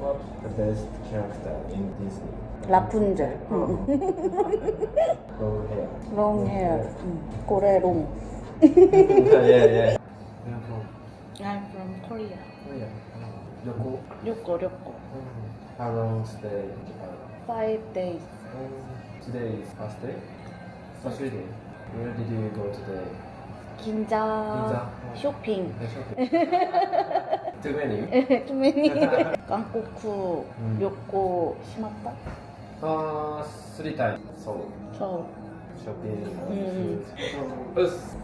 What's the best character in Disney? 라푼젤. Oh. Long hair. 롱 헤어. 응. 고래롱. yeah, yeah. Where from? I'm from Korea. Korea. Yoko. 료꼬 료꼬. How long stay in Japan? Five days. Today is first day. First day. Where did you go today? 긴자. 쇼핑. 뜨메니? 투메니 깐국후, 음. 요코 시마타 아, 쓰리 타임. 서울. 저 쇼핑. 음. 음. 그, 으스.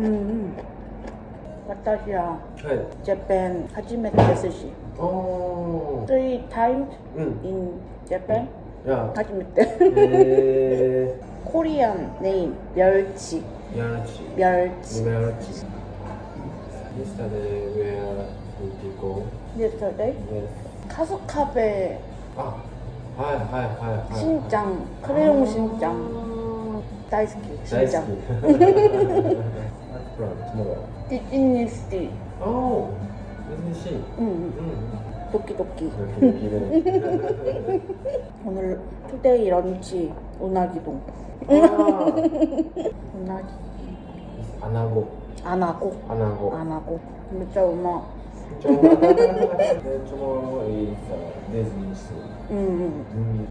음, 음. 와타시야 네. 재팬 하지메테 스시 오. 어. three times 응. in Japan 야. 하지메테 에. 네. 코리안 네임 멸치 멸치. 멸치 멸치. Yesterday, where did you go? Yesterday Yes. 카스카베 Ah. Hi, hi, hi, hi. 신장 크레용 신장 다이스키 Nice. What's from tomorrow? 디즈니시 Oh, isn't she? 응 Mm. 도끼도끼 오늘 투데이 런치 운하기동 ah, 운하기 it's anago. 안 하고 Anago. 안 하고 진짜 엄마 is uh, Disney Sea. 응 Mm.